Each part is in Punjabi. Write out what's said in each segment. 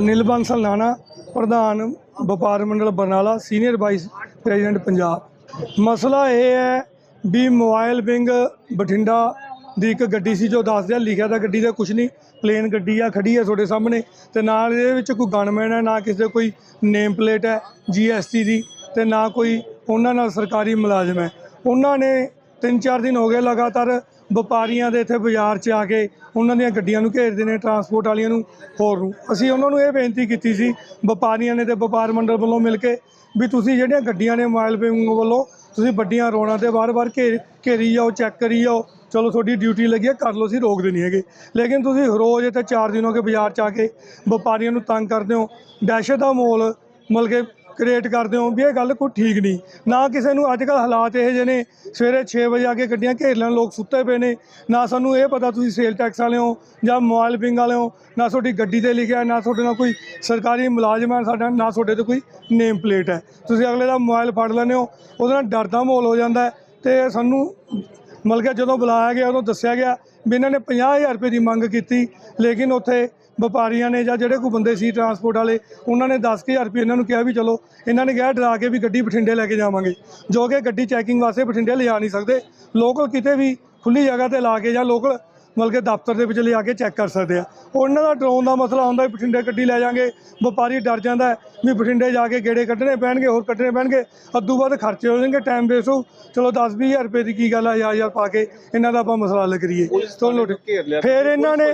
ਅਨਿਲ ਬਾਂਸਲ ਨਾਨਾ ਪ੍ਰਧਾਨ ਵਪਾਰ ਮੰਡਲ Barnala, senior vice president Punjab. ਮਸਲਾ ਇਹ ਹੈ ਵੀ ਮੋਬਾਈਲ ਵਿੰਗ ਬਠਿੰਡਾ ਦੀ ਇੱਕ ਗੱਡੀ ਸੀ, ਜੋ ਦੱਸਦਿਆ ਲਿਖਿਆ ਤਾਂ ਗੱਡੀ ਦਾ ਕੁਝ ਨਹੀਂ, ਪਲੇਨ ਗੱਡੀ ਆ, ਖੜੀ ਆ ਤੁਹਾਡੇ ਸਾਹਮਣੇ, ਤੇ ਨਾਲ ਇਹਦੇ ਵਿੱਚ ਕੋਈ ਗਨਮੈਨ ਹੈ, ਨਾ ਕਿਸੇ ਕੋਈ ਨੇਮ ਪਲੇਟ ਹੈ ਜੀਐਸਟੀ ਦੀ, ਤੇ ਨਾ ਕੋਈ ਉਹਨਾਂ ਨਾਲ ਸਰਕਾਰੀ ਮੁਲਾਜ਼ਮ ਹੈ। ਉਹਨਾਂ ਨੇ ਤਿੰਨ ਚਾਰ ਦਿਨ ਹੋ ਗਏ ਲਗਾਤਾਰ ਵਪਾਰੀਆਂ ਦੇ ਇੱਥੇ ਬਾਜ਼ਾਰ 'ਚ ਆ ਕੇ ਉਹਨਾਂ ਦੀਆਂ ਗੱਡੀਆਂ ਨੂੰ ਘੇਰਦੇ ਨੇ ਟਰਾਂਸਪੋਰਟ ਵਾਲੀਆਂ ਨੂੰ, ਹੋਰ ਨੂੰ। ਅਸੀਂ ਉਹਨਾਂ ਨੂੰ ਇਹ ਬੇਨਤੀ ਕੀਤੀ ਸੀ, ਵਪਾਰੀਆਂ ਨੇ ਤੇ ਵਪਾਰ ਮੰਡਲ ਵੱਲੋਂ ਮਿਲ ਕੇ ਵੀ ਤੁਸੀਂ ਜਿਹੜੀਆਂ ਗੱਡੀਆਂ ਨੇ ਮੋਬਾਈਲ ਵਿੰਗ ਵੱਲੋਂ, ਤੁਸੀਂ ਵੱਡੀਆਂ ਰੋਡਾਂ ਤੇ ਵਾਰ-ਵਾਰ ਘੇਰ, ਘੇਰੀ ਜਾਓ ਚੈੱਕ ਕਰੀ ਜਾਓ, ਚਲੋ ਤੁਹਾਡੀ ਡਿਊਟੀ ਲੱਗੀ ਹੈ ਕਰ ਲਓ, ਅਸੀਂ ਰੋਕਦੇ ਨਹੀਂ ਹੈਗੇ। ਲੇਕਿਨ ਤੁਸੀਂ ਰੋਜ਼ ਇੱਥੇ ਚਾਰ ਦਿਨ ਹੋ ਕੇ ਬਾਜ਼ਾਰ 'ਚ ਆ ਕੇ ਵਪਾਰੀਆਂ ਨੂੰ ਤੰਗ ਕਰਦੇ ਹੋ, ਦਹਿਸ਼ਤ ਦਾ ਮਾਹੌਲ, ਮਤਲਬ ਕਿ ਕ੍ਰੀਏਟ ਕਰਦੇ ਹੋ ਵੀ ਇਹ ਗੱਲ ਕੋਈ ਠੀਕ ਨਹੀਂ। ਨਾ ਕਿਸੇ ਨੂੰ ਅੱਜ ਕੱਲ੍ਹ ਹਾਲਾਤ ਇਹੋ ਜਿਹੇ ਨੇ, ਸਵੇਰੇ 6 ਵਜੇ ਆ ਕੇ ਗੱਡੀਆਂ ਘੇਰ ਲੈਣ, ਲੋਕ ਸੁੱਤੇ ਪਏ ਨੇ। ਨਾ ਸਾਨੂੰ ਇਹ ਪਤਾ ਤੁਸੀਂ ਸੇਲ ਟੈਕਸ ਵਾਲੇ ਹੋ ਜਾਂ ਮੋਬਾਈਲ ਵਿੰਗ ਵਾਲੇ ਹੋ, ਨਾ ਤੁਹਾਡੀ ਗੱਡੀ ਤੇ ਲਿਖਿਆ, ਨਾ ਤੁਹਾਡੇ ਨਾਲ ਕੋਈ ਸਰਕਾਰੀ ਮੁਲਾਜ਼ਮ ਹੈ ਸਾਡਾ, ਨਾ ਤੁਹਾਡੇ ਤੇ ਕੋਈ ਨੇਮ ਪਲੇਟ ਹੈ। ਤੁਸੀਂ ਅਗਲੇ ਦਾ ਮੋਬਾਈਲ ਫੜ ਲੈਂਦੇ ਹੋ, ਉਹਦੇ ਨਾਲ ਡਰ ਦਾ ਮਾਹੌਲ ਹੋ ਜਾਂਦਾ ਹੈ ਤੇ ਸਾਨੂੰ ਮਤਲਬ ਕਿ ਜਦੋਂ ਬੁਲਾਇਆ ਗਿਆ, ਉਦੋਂ ਦੱਸਿਆ ਗਿਆ ਵੀ ਇਹਨਾਂ ਨੇ 50000 ਰੁਪਏ ਦੀ ਮੰਗ ਕੀਤੀ, ਲੇਕਿਨ ਉੱਥੇ ਵਪਾਰੀਆਂ ਨੇ ਜਾਂ ਜਿਹੜੇ ਕੋਈ ਬੰਦੇ ਸੀ ਟਰਾਂਸਪੋਰਟ ਵਾਲੇ, ਉਹਨਾਂ ਨੇ 10000 ਰੁਪਏ ਇਹਨਾਂ ਨੂੰ ਕਿਹਾ ਵੀ ਚਲੋ, ਇਹਨਾਂ ਨੇ ਕਿਹਾ ਡਰਾ ਕੇ ਵੀ ਗੱਡੀ ਬਠਿੰਡੇ ਲੈ ਕੇ ਜਾਵਾਂਗੇ। ਜੋ ਕਿ ਗੱਡੀ ਚੈਕਿੰਗ ਵਾਸਤੇ ਬਠਿੰਡੇ ਲਿਜਾ ਨਹੀਂ ਸਕਦੇ। ਲੋਕਲ ਕਿਤੇ ਵੀ ਖੁੱਲੀ ਜਗ੍ਹਾ ਤੇ ਲਾ ਕੇ ਜਾਂ ਲੋਕਲ ਮਤਲਬ ਕਿ ਦਫ਼ਤਰ ਦੇ ਵਿੱਚ ਲਿਆ ਕੇ ਚੈੱਕ ਕਰ ਸਕਦੇ ਆ। ਉਹਨਾਂ ਦਾ ਡਰੋਨ ਦਾ ਮਸਲਾ ਹੁੰਦਾ ਵੀ ਬਠਿੰਡੇ ਗੱਡੀ ਲੈ ਜਾਾਂਗੇ ਵਪਾਰੀ ਡਰ ਜਾਂਦਾ ਵੀ ਬਠਿੰਡੇ ਜਾ ਕੇ ਗੇੜੇ ਕੱਢਣੇ ਪੈਣਗੇ ਹੋਰ ਕੱਢਣੇ ਪੈਣਗੇ। ਅੱਦੂ ਬਾਅਦ ਖਰਚੇ ਹੋ ਜਾਣਗੇ ਟਾਈਮ ਵੇਸਟ ਹੋ। ਚਲੋ 10 20000 ਰੁਪਏ ਦੀ ਕੀ ਗੱਲ ਆ ਹਜ਼ਾਰ ਹਜ਼ਾਰ ਪਾ ਕੇ ਇਹਨਾਂ ਦਾ ਆਪਾਂ ਮਸਲਾ ਹੱਲ ਕਰੀਏ। ਚਲੋ ਘੇਰ ਲਿਆ ਫਿਰ ਇਹਨਾਂ ਨੇ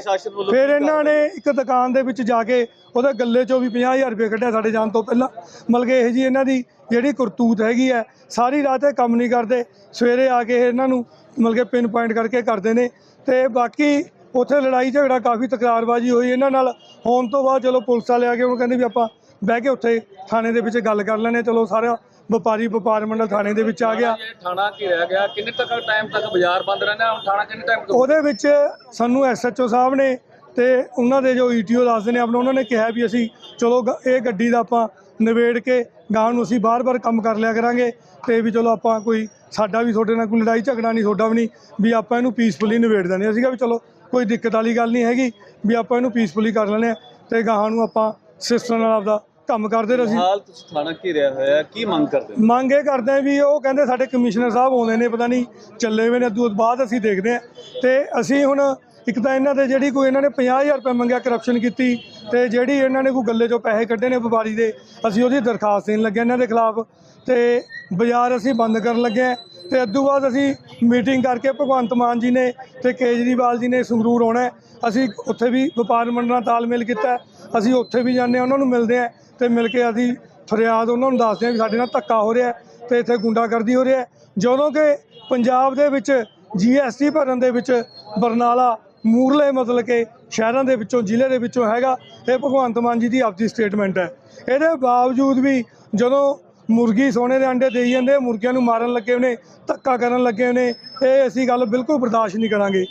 ਫਿਰ ਇਹਨਾਂ ਨੇ ਇੱਕ ਦੁਕਾਨ ਦੇ ਵਿੱਚ ਜਾ ਕੇ ਉਹਦੇ ਗੱਲੇ ਚੋਂ ਵੀ 50000 ਰੁਪਏ ਕੱਢਿਆ ਸਾਡੇ ਜਾਣ ਤੋਂ ਪਹਿਲਾਂ। ਮਤਲਬ ਕਿ ਇਹ ਜੀ ਇਹਨਾਂ ਦੀ ਜਿਹੜੀ ਕਰਤੂਤ ਹੈਗੀ ਹੈ ਸਾਰੀ ਰਾਤ ਇਹ ਕੰਮ ਨਹੀਂ ਕਰਦੇ। ਸਵੇਰੇ ਆ ਕੇ ਇਹ ਇਹਨਾਂ ਨੂੰ ਮਤਲਬ ਕਿ ਪਿਨ ਪੁਆਇੰਟ ਕਰਕੇ ਕਰਦੇ ਨੇ। ਤੇ ਬਾਕੀ ਉੱਥੇ ਲੜਾਈ ਝਗੜਾ ਕਾਫੀ ਤਕਰਾਰਬਾਜ਼ੀ ਹੋਈ ਇਹਨਾਂ ਨਾਲ। ਹੋਣ ਤੋਂ ਬਾਅਦ ਚਲੋ ਪੁਲਿਸ ਵਾਲੇ ਆ ਕੇ ਉਹ ਕਹਿੰਦੇ ਵੀ ਆਪਾਂ ਬਹਿ ਕੇ ਉੱਥੇ ਥਾਣੇ ਦੇ ਵਿੱਚ ਗੱਲ ਕਰ ਲੈਣੇ ਚਲੋ ਸਾਰਾ ਵਪਾਰੀ ਵਪਾਰ ਮੰਡਲ ਥਾਣੇ ਦੇ ਵਿੱਚ ਆ ਗਿਆ। ਥਾਣਾ ਘਿਰਿਆ ਗਿਆ? ਕਿੰਨੇ ਤੱਕ ਟਾਈਮ ਤੱਕ ਬਾਜ਼ਾਰ ਬੰਦ ਰਹਿੰਦਾ? ਹੁਣ ਥਾਣਾ ਕਿੰਨੇ ਟਾਈਮ ਉਹਦੇ ਵਿੱਚ ਸਾਨੂੰ ਐਸਐਚਓ ਸਾਹਿਬ ਨੇ ਤੇ ਉਹਨਾਂ ਦੇ ਜੋ ਈਟੀਓ ਦੱਸਦੇ ਨੇ ਆਪਣਾ ਉਹਨਾਂ ਨੇ ਕਿਹਾ ਵੀ ਅਸੀਂ ਚਲੋ ਇਹ ਗੱਡੀ ਦਾ ਆਪਾਂ ਨਿਬੇੜ ਕੇ ਗਾਂ ਨੂੰ ਅਸੀਂ ਬਾਰ-ਬਾਰ ਕੰਮ ਕਰ ਲਿਆ ਕਰਾਂਗੇ ਤੇ ਵੀ ਚਲੋ ਆਪਾਂ ਕੋਈ ਸਾਡਾ ਵੀ ਤੁਹਾਡੇ ਨਾਲ ਕੋਈ ਲੜਾਈ ਝਗੜਾ ਨਹੀਂ ਤੁਹਾਡਾ ਵੀ ਨਹੀਂ ਵੀ ਆਪਾਂ ਇਹਨੂੰ ਪੀਸਫੁਲੀ ਨਿਬੇੜ ਦਿੰਦੇ ਅਸੀਂ ਕਿਹਾ ਵੀ ਚਲੋ ਕੋਈ ਦਿੱਕਤ ਵਾਲੀ ਗੱਲ ਨਹੀਂ ਹੈਗੀ ਵੀ ਆਪਾਂ ਇਹਨੂੰ ਪੀਸਫੁਲੀ ਕਰ ਲੈਂਦੇ ਹਾਂ ਤੇ ਗਾਹਾਂ ਨੂੰ ਆਪਾਂ ਸਿਸਟਮ ਨਾਲ ਆਪਦਾ ਕੰਮ ਕਰਦੇ ਰਹੀ ਹਾਲ ਤੁਸੀਂ ਥਾਣਾ ਘਿਰਿਆ ਹੋਇਆ ਕੀ ਮੰਗ ਕਰਦੇ ਮੰਗ ਇਹ ਕਰਦੇ ਆ ਵੀ ਉਹ ਕਹਿੰਦੇ ਸਾਡੇ ਕਮਿਸ਼ਨਰ ਸਾਹਿਬ ਆਉਂਦੇ ਨੇ ਪਤਾ ਨਹੀਂ ਚੱਲੇ ਹੋਏ ਨੇ ਉਦੋਂ ਬਾਅਦ ਅਸੀਂ ਦੇਖਦੇ ਆ ਤੇ ਅਸੀਂ ਹੁਣ ਇੱਕ ਤਾਂ ਇਹਨਾਂ ਦੇ ਜਿਹੜੀ ਕੋਈ ਇਹਨਾਂ ਨੇ 50000 ਰੁਪਏ ਮੰਗਿਆ ਕਰਪਸ਼ਨ ਕੀਤੀ ਤੇ ਜਿਹੜੀ ਇਹਨਾਂ ਨੇ ਕੋਈ ਗੱਲੇ ਚੋਂ ਪੈਸੇ ਕੱਢੇ ਨੇ ਵਪਾਰੀ ਦੇ ਅਸੀਂ ਉਹਦੀ ਦਰਖਾਸਤ ਦੇਣ ਲੱਗੇ ਇਹਨਾਂ ਦੇ ਖਿਲਾਫ। ਤੇ ਬਾਜ਼ਾਰ ਅਸੀਂ ਬੰਦ ਕਰਨ ਲੱਗੇ ਹਾਂ ਤੇ ਅੱਧੂ ਬਾਅਦ ਅਸੀਂ ਮੀਟਿੰਗ ਕਰਕੇ ਭਗਵੰਤ ਮਾਨ ਜੀ ਨੇ ਤੇ ਕੇਜਰੀਵਾਲ ਜੀ ਨੇ ਸੰਗਰੂਰ ਆਉਣਾ ਅਸੀਂ ਉੱਥੇ ਵੀ ਵਪਾਰ ਮੰਡਲ ਨਾਲ ਤਾਲਮੇਲ ਕੀਤਾ ਅਸੀਂ ਉੱਥੇ ਵੀ ਜਾਂਦੇ ਹਾਂ, ਉਹਨਾਂ ਨੂੰ ਮਿਲਦੇ ਹਾਂ ਤੇ ਮਿਲ ਕੇ ਅਸੀਂ ਫਰਿਆਦ ਉਹਨਾਂ ਨੂੰ ਦੱਸਦੇ ਹਾਂ ਵੀ ਸਾਡੇ ਨਾਲ ਧੱਕਾ ਹੋ ਰਿਹਾ ਹੈ ਤੇ ਇੱਥੇ ਗੁੰਡਾਗਰਦੀ ਹੋ ਰਿਹਾ ਜਦੋਂ ਕਿ ਪੰਜਾਬ ਦੇ ਵਿੱਚ ਜੀਐਸਟੀ ਭਰਨ ਦੇ ਵਿੱਚ ਬਰਨਾਲਾ ਮੂਰਲੇ ਮਤਲਬ ਕਿ ਸ਼ਹਿਰਾਂ ਦੇ ਵਿੱਚੋਂ, ਜ਼ਿਲ੍ਹੇ ਦੇ ਵਿੱਚੋਂ ਹੈਗਾ, ਇਹ ਭਗਵੰਤ ਮਾਨ ਜੀ ਦੀ ਆਪਦੀ ਸਟੇਟਮੈਂਟ ਹੈ। ਇਹਦੇ ਬਾਵਜੂਦ ਵੀ ਜਦੋਂ ਮੁਰਗੀ ਸੋਨੇ ਦੇ ਅੰਡੇ ਦੇਈ ਜਾਂਦੇ, ਮੁਰਗੀਆਂ ਨੂੰ ਮਾਰਨ ਲੱਗੇ ਨੇ, ਧੱਕਾ ਕਰਨ ਲੱਗੇ ਨੇ, ਇਹ ਅਸੀਂ ਗੱਲ ਬਿਲਕੁਲ ਬਰਦਾਸ਼ਤ ਨਹੀਂ ਕਰਾਂਗੇ।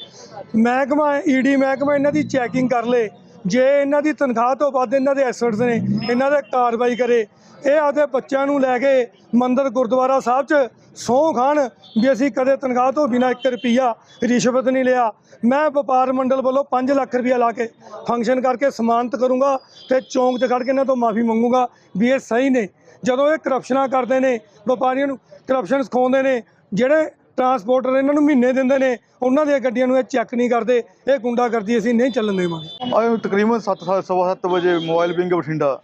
ਮਹਿਕਮਾ, ਈਡੀ ਮਹਿਕਮਾ ਇਹਨਾਂ ਦੀ ਚੈਕਿੰਗ ਕਰ ਲੇ, ਜੇ ਇਹਨਾਂ ਦੀ ਤਨਖਾਹ ਤੋਂ ਵੱਧ ਇਹਨਾਂ ਦੇ ਐਸਟਸ ਨੇ, ਇਹਨਾਂ ਦੇ ਕਾਰਵਾਈ ਕਰੇ, ਇਹ ਆਪਦੇ ਬੱਚਿਆਂ ਨੂੰ ਲੈ ਕੇ ਮੰਦਰ ਗੁਰਦੁਆਰਾ ਸਾਹਿਬ 'ਚ ਸਹੁੰ ਖਾਣ ਵੀ ਅਸੀਂ ਕਦੇ ਤਨਖਾਹ ਤੋਂ ਬਿਨਾਂ 1 ਰੁਪਿਆ ਰਿਸ਼ਵਤ ਨਹੀਂ ਲਿਆ। ਮੈਂ ਵਪਾਰ ਮੰਡਲ ਵੱਲੋਂ 5 ਲੱਖ ਰੁਪਇਆ ਲਾ ਕੇ ਫੰਕਸ਼ਨ ਕਰਕੇ ਸਮਾਨਤ ਕਰੂੰਗਾ ਤੇ ਚੌਂਕ 'ਚ ਖੜ ਕੇ ਇਹਨਾਂ ਤੋਂ ਮਾਫੀ ਮੰਗੂੰਗਾ ਵੀ ਇਹ ਸਹੀ ਨੇ। ਜਦੋਂ ਇਹ ਕਰਪਸ਼ਨਾਂ ਕਰਦੇ ਨੇ, ਵਪਾਰੀਆਂ ਨੂੰ ਕਰਪਸ਼ਨ ਸਿਖਾਉਂਦੇ ਨੇ, ਜਿਹੜੇ ਟਰਾਂਸਪੋਰਟਰ ਇਹਨਾਂ ਨੂੰ ਮਹੀਨੇ ਦਿੰਦੇ ਨੇ, ਉਹਨਾਂ ਦੀਆਂ ਗੱਡੀਆਂ ਨੂੰ ਇਹ ਚੈੱਕ ਨਹੀਂ ਕਰਦੇ, ਇਹ ਗੁੰਡਾਗਰਦੀ ਅਸੀਂ ਨਹੀਂ ਚੱਲਣ ਦੇਵਾਂਗੇ। ਅੱਜ ਤਕਰੀਬਨ 7 ਸਵਾ ਸੱਤ ਵਜੇ ਮੋਬਾਈਲ ਵਿੰਗ ਬਠਿੰਡਾ,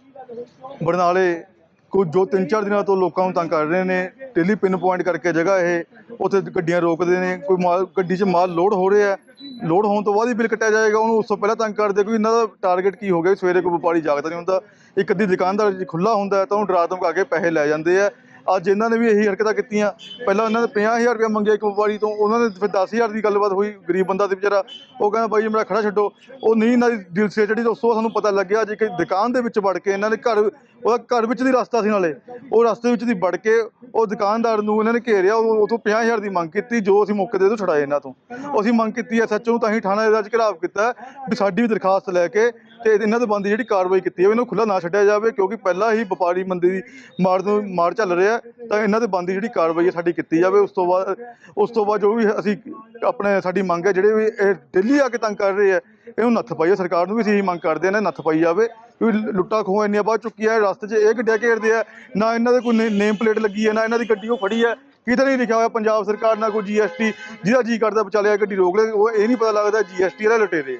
ਬਰਨਾਲੇ ਕੁਝ ਜੋ ਤਿੰਨ ਚਾਰ ਦਿਨਾਂ ਤੋਂ ਲੋਕਾਂ ਨੂੰ ਤੰਗ ਕਰ ਰਹੇ ਨੇ, ਟੇਲੀ ਪਿੰਨ ਪੁਆਇੰਟ ਕਰਕੇ ਜਗ੍ਹਾ ਇਹ, ਉੱਥੇ ਗੱਡੀਆਂ ਰੋਕਦੇ ਨੇ, ਕੋਈ ਮਾਲ, ਗੱਡੀ 'ਚ ਮਾਲ ਲੋਡ ਹੋ ਰਿਹਾ ਹੈ। ਲੋਡ ਹੋਣ ਤੋਂ ਬਾਅਦ ਹੀ ਬਿੱਲ ਕੱਟਿਆ ਜਾਏਗਾ, ਉਹਨੂੰ ਉਸ ਤੋਂ ਪਹਿਲਾਂ ਤੰਗ ਕਰਦੇ ਕੋਈ ਇਹਨਾਂ ਦਾ ਟਾਰਗੇਟ ਕੀ ਹੋ ਗਿਆ ਸਵੇਰੇ ਕੋਈ ਵਪਾਰੀ ਜਾਗਦਾ ਨਹੀਂ ਹੁੰਦਾ। ਇੱਕ ਅੱਧੀ ਦੁਕਾਨਦਾਰ ਜੇ ਖੁੱਲਾ ਹੁੰਦਾ ਤਾਂ ਉਹਨੂੰ ਡਰਾ ਧਮਕਾ ਕੇ ਪੈਸੇ ਲੈ ਜਾਂਦੇ ਆ। ਅੱਜ ਇਹਨਾਂ ਨੇ ਵੀ ਇਹੀ ਹਰਕਤਾਂ ਕੀਤੀਆਂ। ਪਹਿਲਾਂ ਉਹਨਾਂ ਨੇ 50000 ਰੁਪਏ ਮੰਗਿਆ ਇੱਕ ਵਪਾਰੀ ਤੋਂ, ਉਹਨਾਂ ਨੇ ਫਿਰ 10000 ਦੀ ਗੱਲਬਾਤ ਹੋਈ, ਗਰੀਬ ਬੰਦਾ ਤੇ ਵਿਚਾਰਾ। ਉਹ ਕਹਿੰਦਾ, ਬਾਈ ਮੇਰਾ ਖੜਾ ਛੱਡੋ। ਉਹ ਨਹੀਂ, ਇਹਨਾਂ ਦੀ ਦਿਲ ਸੇ ਚੜੀ ਉਸ ਤੋਂ ਸਾਨੂੰ ਪਤਾ ਲੱਗਿਆ ਜੇ ਕਿ ਦੁਕਾਨ ਦੇ ਵਿੱਚ ਵੜ ਕੇ ਇਹਨਾਂ ਨੇ ਘਰ, ਉਹਦਾ ਘਰ ਵਿੱਚ ਦੀ ਰਸਤਾ ਸੀ ਨਾਲੇ। ਉਹ ਰਸਤੇ ਵਿੱਚ ਦੀ ਵੜ ਕੇ ਉਹ ਦੁਕਾਨਦਾਰ ਨੂੰ ਇਹਨਾਂ ਨੇ ਘੇਰਿਆ, ਉਹ ਉਹ ਤੋਂ 50000 ਦੀ ਮੰਗ ਕੀਤੀ, ਜੋ ਅਸੀਂ ਮੌਕੇ ਦੇ ਤੋਂ ਛੁਡਾਏ ਇਹਨਾਂ ਤੋਂ। ਅਸੀਂ ਮੰਗ ਕੀਤੀ ਐ ਸੱਚੋਂ ਤਾਂ ਹੀ ਥਾਣਾ ਇਹਦਾ ਚ ਘਰਾਵ ਕੀਤਾ, ਵੀ ਸਾਡੀ ਵੀ ਦਰਖਾਸਤ ਲੈ ਕੇ ਤੇ ਇਹਨਾਂ ਦੇ ਬੰਦੀ ਜਿਹੜੀ ਕਾਰਵਾਈ ਕੀਤੀ ਜਾਵੇ ਇਹਨੂੰ ਖੁੱਲਾ ਨਾ ਛੱਡਿਆ ਜਾਵੇ, ਕਿਉਂਕਿ ਪਹਿਲਾਂ ਹੀ ਵਪਾਰੀ ਮੰਦੀ ਦੀ ਮਾਰ ਨੂੰ ਮਾਰ ਚੱਲ ਰਿਹਾ ਤਾਂ ਇਹਨਾਂ ਦੇ ਬੰਦੀ ਜਿਹੜੀ ਕਾਰਵਾਈ ਹੈ ਸਾਡੀ ਕੀਤੀ ਜਾਵੇ। ਉਸ ਤੋਂ ਬਾਅਦ, ਉਸ ਤੋਂ ਬਾਅਦ ਜੋ ਵੀ ਅਸੀਂ ਆਪਣੇ, ਸਾਡੀ ਮੰਗ ਹੈ, ਜਿਹੜੇ ਵੀ ਇਹ ਦਿੱਲੀ ਆ ਕੇ ਤੰਗ ਕਰ ਰਹੇ ਆ ਇਹਨੂੰ ਨੱਥ ਪਾਈਏ। ਸਰਕਾਰ ਨੂੰ ਵੀ ਅਸੀਂ ਇਹੀ ਮੰਗ ਕਰਦੇ ਹਾਂ ਨਾ ਨੱਥ ਪਾਈ ਜਾਵੇ। ਕਿਉਂਕਿ ਲੁੱਟਾਂ ਖੋਹਾਂ ਇੰਨੀਆਂ ਵੱਧ ਚੁੱਕੀਆਂ ਰਸਤੇ 'ਚ ਇਹ ਗੱਡੀਆਂ ਘੇਰਦੇ ਆ, ਨਾ ਇਹਨਾਂ ਦੇ ਕੋਈ ਨੇਮ ਪਲੇਟ ਲੱਗੀ ਹੈ, ਨਾ ਇਹਨਾਂ ਦੀ ਗੱਡੀ ਉਹ ਖੜੀ ਹੈ। ਕਿਤੇ ਨਹੀਂ ਲਿਖਿਆ ਹੋਇਆ ਪੰਜਾਬ ਸਰਕਾਰ ਨਾਲ ਕੋਈ ਜੀਐਸਟੀ ਜਿਹਦਾ ਜੀ ਕਰਦਾ ਵਿਚਾਲਿਆ ਗੱਡੀ ਰੋਕ ਲੈ, ਉਹ ਇਹ ਨਹੀਂ ਪਤਾ ਲੱਗਦਾ ਜੀਐਸਟੀ ਵਾਲਾ ਲੁਟੇਰੇ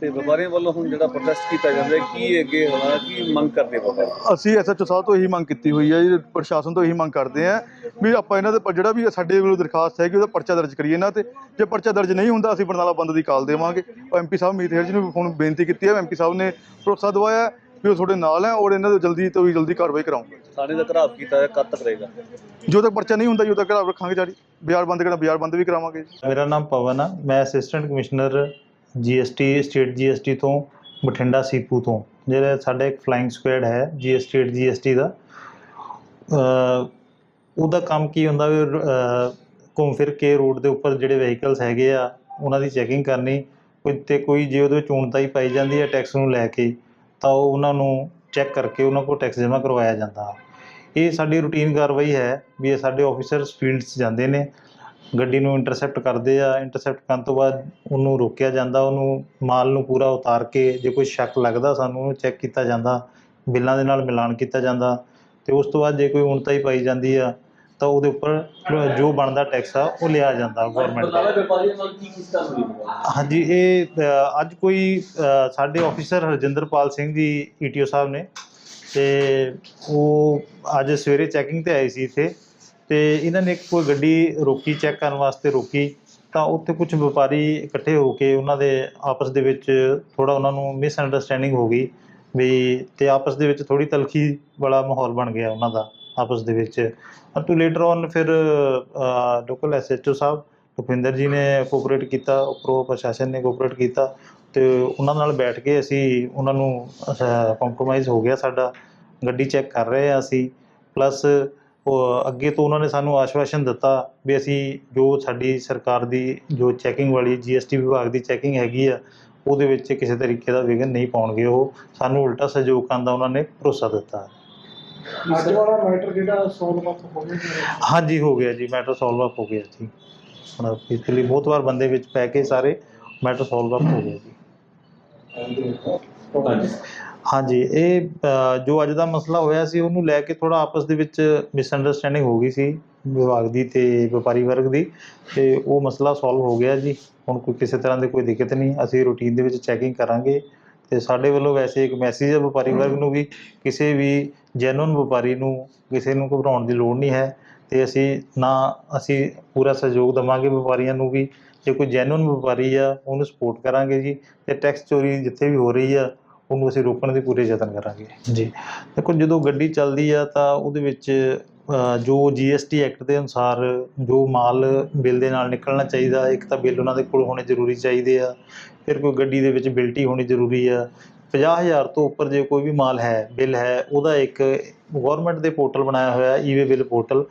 ਤੇ ਵਪਾਰੀਆਂ ਵੱਲੋਂ ਹੁਣ ਜਿਹੜਾ ਪ੍ਰੋਟੈਸਟ ਕੀਤਾ ਜਾਂਦਾ ਹੈ ਕੀ ਅੱਗੇ ਹੋਣਾ ਕੀ ਮੰਗ ਕਰਦੇ ਵਪਾਰੀ? ਅਸੀਂ ਐਸਐਚਓ ਸਾਹਿਬ ਤੋਂ ਇਹੀ ਮੰਗ ਕੀਤੀ ਹੋਈ ਹੈ ਜੀ ਪ੍ਰਸ਼ਾਸਨ ਤੋਂ ਇਹੀ ਮੰਗ ਕਰਦੇ ਆ ਵੀ ਆਪਾਂ ਇਹਨਾਂ ਦੇ ਪ- ਜਿਹੜਾ ਵੀ ਸਾਡੇ ਵੱਲੋਂ ਦਰਖਾਸਤ ਹੈ ਕਿ ਉਹਦਾ ਪਰਚਾ ਦਰਜ ਕਰੀਏ ਇਹਨਾਂ ਤੇ। ਜੇ ਪਰਚਾ ਦਰਜ ਨਹੀਂ ਹੁੰਦਾ ਅਸੀਂ ਬਰਨਾਲਾ ਬੰਦ ਦੀ ਕਾਲ ਦੇਵਾਂਗੇ। ਐਮਪੀ ਸਾਹਿਬ ਮੀਤ ਜੀ ਨੂੰ ਹੁਣ ਬੇਨਤੀ ਕੀਤੀ ਹੈ ਐਮਪੀ ਸਾਹਿਬ ਨੇ ਭਰੋਸਾ ਦਵਾਇਆ ਹੈ ਵੀ ਉਹ ਤੁਹਾਡੇ ਨਾਲ ਹੈ ਔਰ ਇਹਨਾਂ ਦੇ ਜਲਦੀ ਤੋਂ ਵੀ ਜਲਦੀ ਕਾਰਵਾਈ ਕਰਾਉਂਗੇ। ਥਾਣੇ ਦਾ ਘਰਾਵ ਕੀਤਾ ਹੈ ਕਦ ਤੱਕ ਰਹੇਗਾ? ਜੋ ਤੱਕ ਪਰਚਾ ਨਹੀਂ ਹੁੰਦਾ ਜੋ ਤੱਕ ਘਰਾਬ ਰੱਖਾਂਗੇ ਜਾਰੀ। ਬਾਜ਼ਾਰ ਬੰਦ ਕਰਨਾ ਬਾਜ਼ਾਰ ਬੰਦ ਵੀ ਕਰਾਵਾਂਗੇ ਮੇਰਾ ਨਾਮ ਪਵਨ ਆ ਮੈਂ assistant commissioner GST state GST ਤੋਂ, ਬਠਿੰਡਾ ਸੀਪੂ ਤੋਂ। ਜਿਹੜਾ ਸਾਡਾ ਇੱਕ ਫਲਾਈਂਗ ਸਕੁਐਡ ਹੈ ਜੀ ਸਟੇਟ ਜੀਐਸਟੀ ਦਾ। ਉਹਦਾ ਕੰਮ ਕੀ ਹੁੰਦਾ ਵੀ ਘੁੰਮ ਫਿਰ ਕੇ ਰੋਡ ਦੇ ਉੱਪਰ ਜਿਹੜੇ ਵਹੀਕਲਸ ਹੈਗੇ ਆ, ਉਹਨਾਂ ਦੀ ਚੈਕਿੰਗ ਕਰਨੀ। ਕੋਈ ਤੇ ਕੋਈ ਜੇ ਉਹਦੇ ਵਿੱਚ ਊਣਤਾਈ ਪਾਈ ਜਾਂਦੀ ਹੈ ਟੈਕਸ ਨੂੰ ਲੈ ਕੇ, ਤਾਂ ਉਹ ਉਹਨਾਂ ਨੂੰ ਚੈੱਕ ਕਰਕੇ ਉਹਨਾਂ ਕੋਲ ਟੈਕਸ ਜਮ੍ਹਾਂ ਕਰਵਾਇਆ ਜਾਂਦਾ। ਇਹ ਸਾਡੀ ਰੂਟੀਨ ਕਾਰਵਾਈ ਹੈ ਵੀ ਇਹ ਸਾਡੇ ਆਫੀਸਰਸ ਫੀਲਡਸ ਜਾਂਦੇ ਨੇ। ਗੱਡੀ ਨੂੰ ਇੰਟਰਸੈਪਟ ਕਰਦੇ ਆ ਇੰਟਰਸੈਪਟ ਕਰਨ ਤੋਂ ਬਾਅਦ ਉਹਨੂੰ ਰੋਕਿਆ ਜਾਂਦਾ ਉਹਨੂੰ ਮਾਲ ਨੂੰ ਪੂਰਾ ਉਤਾਰ ਕੇ ਜੇ ਕੋਈ ਸ਼ੱਕ ਲੱਗਦਾ ਸਾਨੂੰ ਉਹਨੂੰ ਚੈੱਕ ਕੀਤਾ ਜਾਂਦਾ ਬਿੱਲਾਂ ਦੇ ਨਾਲ ਮਿਲਾਨ ਕੀਤਾ ਜਾਂਦਾ ਤੇ ਉਸ ਤੋਂ ਬਾਅਦ ਜੇ ਕੋਈ ਉਣਤਾਈ ਪਾਈ ਜਾਂਦੀ ਆ ਤਾਂ ਉਹਦੇ ਉੱਪਰ ਜੋ ਬਣਦਾ ਟੈਕਸ ਆ ਉਹ ਲਿਆ ਜਾਂਦਾ ਗਵਰਨਮੈਂਟ ਦਾ ਹਾਂਜੀ ਇਹ ਅੱਜ ਕੋਈ ਸਾਡੇ ਆਫੀਸਰ ਹਰਜਿੰਦਰਪਾਲ ਸਿੰਘ ਜੀ ਈਟੀਓ ਸਾਹਿਬ ਨੇ ਤੇ ਉਹ ਅੱਜ ਸਵੇਰੇ ਚੈਕਿੰਗ ਤੇ ਆਏ ਸੀ ਇੱਥੇ। ਤੇ ਇਹਨਾਂ ਨੇ ਇੱਕ ਕੋਈ ਗੱਡੀ ਰੋਕੀ ਚੈੱਕ ਕਰਨ ਵਾਸਤੇ ਰੋਕੀ, ਤਾਂ ਉੱਥੇ ਕੁਝ ਵਪਾਰੀ ਇਕੱਠੇ ਹੋ ਕੇ ਉਹਨਾਂ ਦੇ ਆਪਸ ਦੇ ਵਿੱਚ ਥੋੜਾ ਉਹਨਾਂ ਨੂੰ ਮਿਸ ਅੰਡਰਸਟੈਂਡਿੰਗ ਹੋ ਗਈ ਵੀ ਤੇ ਆਪਸ ਦੇ ਵਿੱਚ ਥੋੜੀ ਤਲਖੀ ਵਾਲਾ ਮਾਹੌਲ ਬਣ ਗਿਆ ਉਹਨਾਂ ਦਾ ਆਪਸ ਦੇ ਵਿੱਚ। ਟੂ ਲੇਟਰ ਔਨ ਫਿਰ ਲੋਕਲ ਐਸਐਚਓ ਸਾਹਿਬ, ਭੁਪਿੰਦਰ ਜੀ ਨੇ ਕੋਆਪਰੇਟ ਕੀਤਾ, ਉੱਪਰੋਂ ਪ੍ਰਸ਼ਾਸਨ ਨੇ ਕੋਆਪਰੇਟ ਕੀਤਾ ਤੇ ਉਹਨਾਂ ਨਾਲ ਬੈਠ ਕੇ ਅਸੀਂ ਉਹਨਾਂ ਨੂੰ ਕੰਪਰੋਮਾਈਜ਼ ਹੋ ਗਿਆ ਸਾਡਾ। ਗੱਡੀ ਚੈੱਕ ਕਰ ਰਹੇ ਆ ਅਸੀਂ। ਪਲੱਸ ਅੱਗੇ ਤੋਂ ਉਹਨਾਂ ਨੇ ਸਾਨੂੰ ਆਸ਼ਵਾਸਨ ਦਿੱਤਾ ਵੀ ਅਸੀਂ ਜੋ ਸਾਡੀ ਸਰਕਾਰ ਦੀ ਜੋ ਚੈਕਿੰਗ ਵਾਲੀ ਜੀਐਸਟੀ ਵਿਭਾਗ ਦੀ ਚੈਕਿੰਗ ਹੈਗੀ ਆ ਉਹਦੇ ਵਿੱਚ ਕਿਸੇ ਤਰੀਕੇ ਦਾ ਵਿਘਨ ਨਹੀਂ ਪਾਉਣਗੇ। ਉਹ ਸਾਨੂੰ ਉਲਟਾ ਸਹਿਯੋਗ ਕਰਨ ਦਾ ਉਹਨਾਂ ਨੇ ਭਰੋਸਾ ਦਿੱਤਾ। ਅੱਜ ਵਾਲਾ ਮੈਟਰ ਜਿਹੜਾ ਸੋਲਵ ਅਪ ਹੋ ਗਿਆ ਹਾਂਜੀ ਹੋ ਗਿਆ ਜੀ ਮੈਟਰ ਸੋਲਵ ਅਪ ਹੋ ਗਿਆ ਜੀ। ਹੁਣ ਪਿਛਲੀ ਬਹੁਤ ਵਾਰ ਬੰਦੇ ਵਿੱਚ ਪੈ ਕੇ ਸਾਰੇ ਮੈਟਰ ਸੋਲਵ ਅਪ ਹੋ ਗਿਆ ਜੀ। ਹਾਂਜੀ, ਇਹ ਜੋ ਅੱਜ ਦਾ ਮਸਲਾ ਹੋਇਆ ਸੀ, ਉਹਨੂੰ ਲੈ ਕੇ ਥੋੜਾ ਆਪਸ ਦੇ ਵਿੱਚ ਮਿਸਅੰਡਰਸਟੈਂਡਿੰਗ ਹੋ ਗਈ ਸੀ, ਵਿਭਾਗ ਦੀ ਤੇ ਵਪਾਰੀ ਵਰਗ ਦੀ, ਤੇ ਉਹ ਮਸਲਾ ਸੋਲਵ ਹੋ ਗਿਆ ਜੀ। ਹੁਣ ਕੋਈ ਕਿਸੇ ਤਰ੍ਹਾਂ ਦੀ ਕੋਈ ਦਿੱਕਤ ਨਹੀਂ, ਅਸੀਂ ਰੂਟੀਨ ਦੇ ਵਿੱਚ ਚੈਕਿੰਗ ਕਰਾਂਗੇ। ਤੇ ਸਾਡੇ ਵੱਲੋਂ ਵੈਸੇ ਇੱਕ ਮੈਸੇਜ ਹੈ ਵਪਾਰੀ ਵਰਗ ਨੂੰ ਵੀ, ਕਿਸੇ ਵੀ ਜੈਨੂਨ ਵਪਾਰੀ ਨੂੰ, ਕਿਸੇ ਨੂੰ ਘਬਰਾਉਣ ਦੀ ਲੋੜ ਨਹੀਂ ਹੈ। ਤੇ ਅਸੀਂ ਨਾ, ਅਸੀਂ ਪੂਰਾ ਸਹਿਯੋਗ ਦੇਵਾਂਗੇ ਵਪਾਰੀਆਂ ਨੂੰ ਵੀ। ਜੇ ਕੋਈ ਜੈਨੂਨ ਵਪਾਰੀ ਆ, ਉਹਨੂੰ ਸਪੋਰਟ ਕਰਾਂਗੇ ਜੀ। ਤੇ ਟੈਕਸ ਚੋਰੀ ਜਿੱਥੇ ਵੀ ਹੋ ਰਹੀ ਆ ਉਹਨੂੰ ਅਸੀਂ ਰੋਕਣ ਦੇ ਪੂਰੇ ਯਤਨ ਕਰਾਂਗੇ। ਜੀ। ਦੇਖੋ ਜਦੋਂ ਗੱਡੀ ਚੱਲਦੀ ਆ ਤਾਂ ਉਹਦੇ ਵਿੱਚ ਅ, ਜੋ ਜੀਐਸਟੀ ਐਕਟ ਦੇ ਅਨੁਸਾਰ ਜੋ ਮਾਲ ਬਿੱਲ ਦੇ ਨਾਲ ਨਿਕਲਣਾ ਚਾਹੀਦਾ ਇੱਕ ਤਾਂ ਬਿੱਲ ਉਹਨਾਂ ਦੇ ਕੋਲ ਹੋਣੇ ਜ਼ਰੂਰੀ ਚਾਹੀਦੇ ਆ ਫਿਰ ਕੋਈ ਗੱਡੀ ਦੇ ਵਿੱਚ ਬਿਲਟੀ ਹੋਣੀ ਜ਼ਰੂਰੀ ਆ। 50000 ਤੋਂ ਉੱਪਰ ਜੇ ਕੋਈ ਵੀ ਮਾਲ ਹੈ ਬਿੱਲ ਹੈ ਉਹਦਾ ਇੱਕ ਗਵਰਨਮੈਂਟ ਦੇ ਪੋਰਟਲ ਬਣਾਇਆ ਹੋਇਆ ਈਵੇ ਬਿੱਲ ਪੋਰਟਲ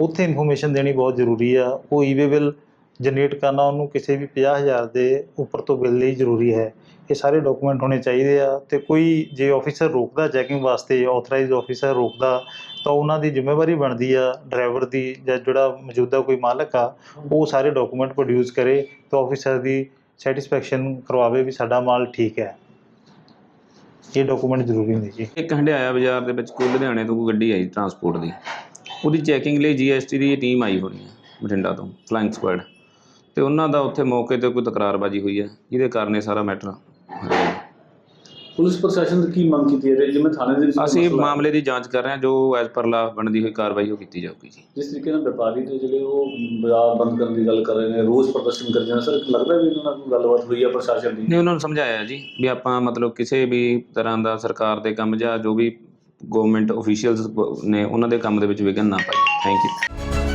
ਉੱਥੇ ਇਨਫੋਰਮੇਸ਼ਨ ਦੇਣੀ ਬਹੁਤ ਜ਼ਰੂਰੀ ਆ। ਉਹ ਈਵੇ ਬਿੱਲ ਜਨਰੇਟ ਕਰਨਾ ਉਹਨੂੰ ਕਿਸੇ ਵੀ 50000 ਦੇ ਉੱਪਰ ਤੋਂ ਬਿੱਲ ਲਈ ਜ਼ਰੂਰੀ ਹੈ। ਇਹ ਸਾਰੇ ਡਾਕੂਮੈਂਟ ਹੋਣੇ ਚਾਹੀਦੇ ਆ ਤੇ ਕੋਈ ਜੇ ਆਫੀਸਰ ਰੋਕਦਾ ਚੈਕਿੰਗ ਵਾਸਤੇ ਆਥੋਰਾਈਜ਼ਡ ਆਫੀਸਰ ਰੋਕਦਾ, ਤਾਂ ਉਹਨਾਂ ਦੀ ਜ਼ਿੰਮੇਵਾਰੀ ਬਣਦੀ ਆ ਡਰਾਈਵਰ ਦੀ ਜਾਂ ਜਿਹੜਾ ਮੌਜੂਦਾ ਕੋਈ ਮਾਲਕ ਆ, ਉਹ ਸਾਰੇ ਡਾਕੂਮੈਂਟ ਪ੍ਰੋਡਿਊਸ ਕਰੇ ਤਾਂ ਆਫੀਸਰ ਦੀ ਸੈਟੀਸਫੈਕਸ਼ਨ ਕਰਵਾਵੇ ਵੀ ਸਾਡਾ ਮਾਲ ਠੀਕ ਹੈ। ਇਹ ਡਾਕੂਮੈਂਟ ਜ਼ਰੂਰੀ ਨੇ ਜੀ। ਇੱਕ ਹੰਡਿਆਇਆ ਬਾਜ਼ਾਰ ਦੇ ਵਿੱਚ ਕੋਈ ਲੁਧਿਆਣੇ ਤੋਂ ਕੋਈ ਗੱਡੀ ਆਈ ਟਰਾਂਸਪੋਰਟ ਦੀ। ਉਹਦੀ ਚੈਕਿੰਗ ਲਈ ਜੀਐਸਟੀ ਦੀ ਟੀਮ ਆਈ ਹੋਣੀ ਹੈ ਬਠਿੰਡਾ ਤੋਂ ਫਲਾਈਂਗ ਸਕੁਐਡ ਤੇ ਉਹਨਾਂ ਦਾ ਉੱਥੇ ਮੌਕੇ ਤੇ ਕੋਈ ਤਕਰਾਰਬਾਜ਼ੀ ਹੋਈ ਹੈ ਜਿਹਦੇ ਕਾਰਨ ਇਹ ਸਾਰਾ ਮੈਟਰ ਪੁਲਿਸ ਪ੍ਰਸ਼ਾਸਨ ਦੀ ਕੀ ਮੰਗ ਕੀਤੀ ਹੈ? ਜਿਵੇਂ ਥਾਣੇ ਦੇ ਵਿੱਚ ਅਸੀਂ ਮਾਮਲੇ ਦੀ ਜਾਂਚ ਕਰ ਰਹੇ ਹਾਂ ਜੋ ਐਜ਼ ਪਰ ਲਾ ਬਣਦੀ ਹੋਈ ਕਾਰਵਾਈ ਉਹ ਕੀਤੀ ਜਾਊਗੀ ਜੀ। ਜਿਸ ਤਰੀਕੇ ਨਾਲ ਵਪਾਰੀ ਤੇ ਜਿਹੜੇ ਉਹ ਬਾਜ਼ਾਰ ਬੰਦ ਕਰਨ ਦੀ ਗੱਲ ਕਰ ਰਹੇ ਨੇ ਰੋਜ਼ ਪ੍ਰਦਰਸ਼ਨ ਕਰ ਰਹੇ ਨੇ ਸਰ ਲੱਗਦਾ ਵੀ ਇਹਨਾਂ ਨਾਲ ਗੱਲਬਾਤ ਹੋਈ ਹੈ ਪ੍ਰਸ਼ਾਸਨ ਦੀ? ਨੇ ਉਹਨਾਂ ਨੂੰ ਸਮਝਾਇਆ ਜੀ ਵੀ ਆਪਾਂ ਮਤਲਬ ਕਿਸੇ ਵੀ ਤਰ੍ਹਾਂ ਦਾ ਸਰਕਾਰ ਦੇ ਕੰਮ ਜਾਂ ਜੋ ਵੀ ਗਵਰਨਮੈਂਟ ਅਫੀਸ਼ੀਅਲਸ ਨੇ ਉਹਨਾਂ ਦੇ ਕੰਮ ਦੇ ਵਿੱਚ ਵਿਘਨ ਨਾ ਪਾਈਏ। Thank you